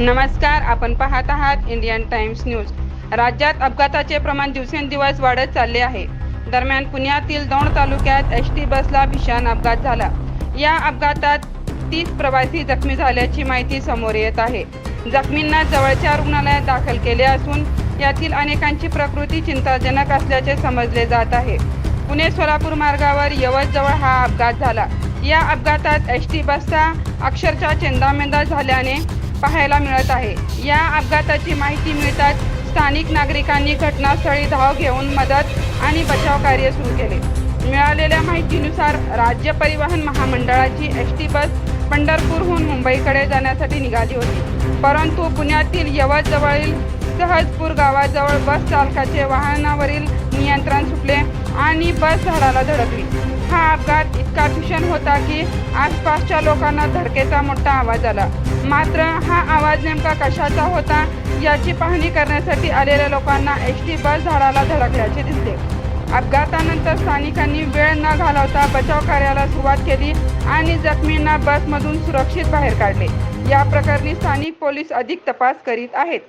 नमस्कार आपण पाहत आहात इंडियन टाइम्स न्यूज. राज्यात अपघाताचे प्रमाण दिवसेंदिवस वाढत चालले आहे. दरम्यान पुण्यातील दौंड तालुक्यात एस टी बसला भीषण अपघात झाला. या अपघातात तीस प्रवासी जखमी झाल्याची माहिती समोर येत आहे. जखमींना जवळच्या रुग्णालयात दाखल केले असून यातील अनेकांची प्रकृती चिंताजनक असल्याचे समजले जात आहे. पुणे सोलापूर मार्गावर यवतजवळ हा अपघात झाला. या अपघातात एस टी बसचा अक्षरशः चेंदामेंदा झाल्याने पाहायला मिळत आहे. या अपघाताची माहिती मिळताच स्थानिक नागरिकांनी घटनास्थळी धाव घेऊन मदत आणि बचाव कार्य सुरू केले. मिळालेल्या माहितीनुसार राज्य परिवहन महामंडळाची एस टी बस पंढरपूरहून मुंबईकडे जाण्यासाठी निघाली होती. परंतु पुण्यातील यवतजवळील सहजपूर गावाजवळ बस चालकाचे वाहनावरील नियंत्रण सुटले. आणि बस झाडाला धडकली. हा अपघात इतका भीषण होता की आसपासच्या लोकांना धडकेचा मोठा आवाज आला. मात्र हा आवाज नेमका कशाचा होता याची पाहणी करण्यासाठी आलेल्या लोकांना एस टी बस झाडाला धडकल्याचे दिसले अपघातानंतर स्थानिकांनी वेळ न घालवता बचाव कार्याला सुरुवात केली आणि जखमींना बसमधून सुरक्षित बाहेर काढले. या प्रकरणी स्थानिक पोलीस अधिक तपास करीत आहेत.